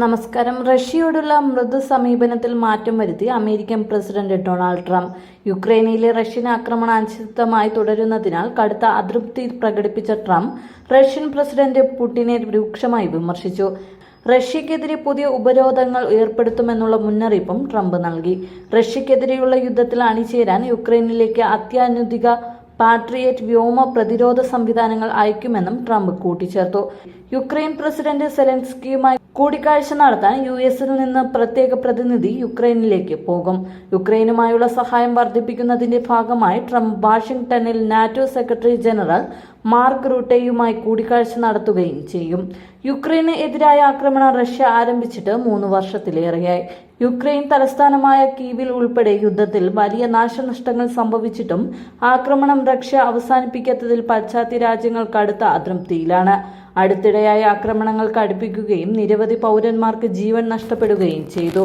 നമസ്കാരം. റഷ്യയോടുള്ള മൃദു സമീപനത്തിൽ മാറ്റം വരുത്തി അമേരിക്കൻ പ്രസിഡന്റ് ഡൊണാൾഡ് ട്രംപ് യുക്രൈനിലെ റഷ്യൻ ആക്രമണം അനിശ്ചിതമായി തുടരുന്നതിനാൽ കടുത്ത അതൃപ്തി പ്രകടിപ്പിച്ച ട്രംപ് റഷ്യൻ പ്രസിഡന്റ് പുടിനെ രൂക്ഷമായി വിമർശിച്ചു. റഷ്യക്കെതിരെ പുതിയ ഉപരോധങ്ങൾ ഏർപ്പെടുത്തുമെന്നുള്ള മുന്നറിയിപ്പും ട്രംപ് നൽകി. റഷ്യക്കെതിരെയുള്ള യുദ്ധത്തിൽ അണിചേരാൻ യുക്രൈനിലേക്ക് അത്യാധുനിക പാട്രിയറ്റ് വ്യോമ പ്രതിരോധ സംവിധാനങ്ങൾ അയക്കുമെന്നും ട്രംപ് കൂട്ടിച്ചേർത്തു. യുക്രൈൻ പ്രസിഡന്റ് സെലൻസ്കിയുമായി കൂടിക്കാഴ്ച നടത്താൻ യു എസിൽ നിന്ന് പ്രത്യേക പ്രതിനിധി യുക്രൈനിലേക്ക് പോകും. യുക്രൈനുമായുള്ള സഹായം വർദ്ധിപ്പിക്കുന്നതിന്റെ ഭാഗമായി ട്രംപ് വാഷിംഗ്ടണിൽ നാറ്റോ സെക്രട്ടറി ജനറൽ മാർക്ക് റൂട്ടേയുമായി കൂടിക്കാഴ്ച നടത്തുകയും ചെയ്യും. യുക്രൈന് എതിരായ ആക്രമണം റഷ്യ ആരംഭിച്ചിട്ട് മൂന്ന് വർഷത്തിലേറെയായി. യുക്രൈൻ തലസ്ഥാനമായ കീവിൽ ഉൾപ്പെടെ യുദ്ധത്തിൽ വലിയ നാശനഷ്ടങ്ങൾ സംഭവിച്ചിട്ടും ആക്രമണം റഷ്യ അവസാനിപ്പിക്കാത്തതിൽ പാശ്ചാത്യ രാജ്യങ്ങൾ കടുത്ത അതൃപ്തിയിലാണ്. അടുത്തിടെയായ ആക്രമണങ്ങൾ കടുപ്പിക്കുകയും നിരവധി പൗരന്മാർക്ക് ജീവൻ നഷ്ടപ്പെടുകയും ചെയ്തു.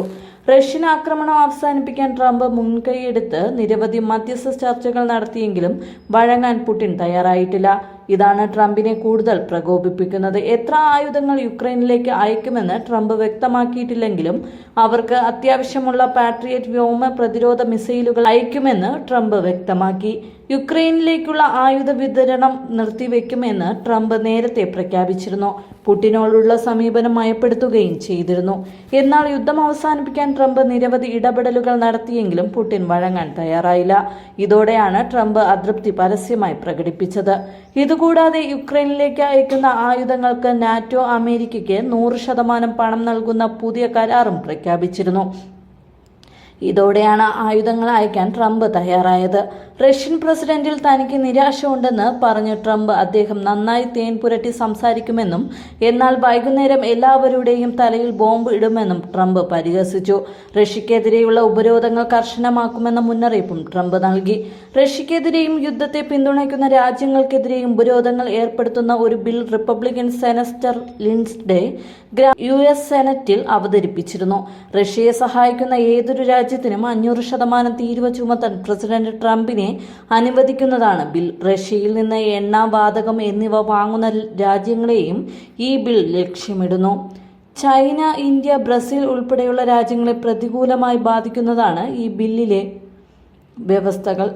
റഷ്യൻ ആക്രമണം അവസാനിപ്പിക്കാൻ ട്രംപ് മുൻകൈയെടുത്ത് നിരവധി മധ്യസ്ഥ ചർച്ചകൾ നടത്തിയെങ്കിലും വഴങ്ങാൻ പുടിൻ തയ്യാറായിട്ടില്ല. ഇതാണ് ട്രംപിനെ കൂടുതൽ പ്രകോപിപ്പിക്കുന്നത്. എത്ര ആയുധങ്ങൾ യുക്രൈനിലേക്ക് അയക്കുമെന്ന് ട്രംപ് വ്യക്തമാക്കിയിട്ടില്ലെങ്കിലും അവർക്ക് അത്യാവശ്യമുള്ള പാട്രിയറ്റ് വ്യോമ പ്രതിരോധ മിസൈലുകൾ അയക്കുമെന്ന് ട്രംപ് വ്യക്തമാക്കി. യുക്രൈനിലേക്കുള്ള ആയുധ വിതരണം നിർത്തിവെക്കുമെന്ന് ട്രംപ് നേരത്തെ പ്രഖ്യാപിച്ചിരുന്നു. പുടിനോടുള്ള സമീപനം മയപ്പെടുത്തുകയും ചെയ്തിരുന്നു. എന്നാൽ യുദ്ധം അവസാനിപ്പിക്കാൻ ട്രംപ് നിരവധി ഇടപെടലുകൾ നടത്തിയെങ്കിലും പുടിൻ വഴങ്ങാൻ തയ്യാറായില്ല. ഇതോടെയാണ് ട്രംപ് അതൃപ്തി പരസ്യമായി പ്രകടിപ്പിച്ചത്. ഇതുകൂടാതെ യുക്രൈനിലേക്ക് അയക്കുന്ന ആയുധങ്ങൾക്ക് നാറ്റോ അമേരിക്കയ്ക്ക് നൂറ് ശതമാനം പണം നൽകുന്ന പുതിയ കരാറും പ്രഖ്യാപിച്ചിരുന്നു. ഇതോടെയാണ് ആയുധങ്ങൾ അയക്കാൻ ട്രംപ് തയ്യാറായത്. റഷ്യൻ പ്രസിഡന്റിൽ തനിക്ക് നിരാശയുണ്ടെന്ന് പറഞ്ഞു ട്രംപ് അദ്ദേഹം നന്നായി തേൻ പുരട്ടി സംസാരിക്കുമെന്നും എന്നാൽ വൈകുന്നേരം എല്ലാവരുടെയും തലയിൽ ബോംബ് ഇടുമെന്നും ട്രംപ് പരിഹസിച്ചു. റഷ്യക്കെതിരെയുള്ള ഉപരോധങ്ങൾ കർശനമാക്കുമെന്ന മുന്നറിയിപ്പും ട്രംപ് നൽകി. റഷ്യക്കെതിരെയും യുദ്ധത്തെ പിന്തുണയ്ക്കുന്ന രാജ്യങ്ങൾക്കെതിരെയും ഉപരോധങ്ങൾ ഏർപ്പെടുത്തുന്ന ഒരു bill Republican senator Lindsey U S സെനറ്റിൽ അവതരിപ്പിച്ചിരുന്നു. റഷ്യയെ സഹായിക്കുന്ന ഏതൊരു രാജ്യത്തിനും അഞ്ഞൂറ് ശതമാനം തീരുവ ചുമത്താൻ പ്രസിഡന്റ് ട്രംപിനെ അനുവദിക്കുന്നതാണ്. ബിൽ റഷ്യയിൽ നിന്ന് എണ്ണ വാതകം എന്നിവ വാങ്ങുന്ന രാജ്യങ്ങളെയും ഈ ബിൽ ലക്ഷ്യമിടുന്നു. ചൈന ഇന്ത്യ ബ്രസീൽ ഉൾപ്പെടെയുള്ള രാജ്യങ്ങളെ പ്രതികൂലമായി ബാധിക്കുന്നതാണ് ഈ ബില്ലിലെ വ്യവസ്ഥകൾ.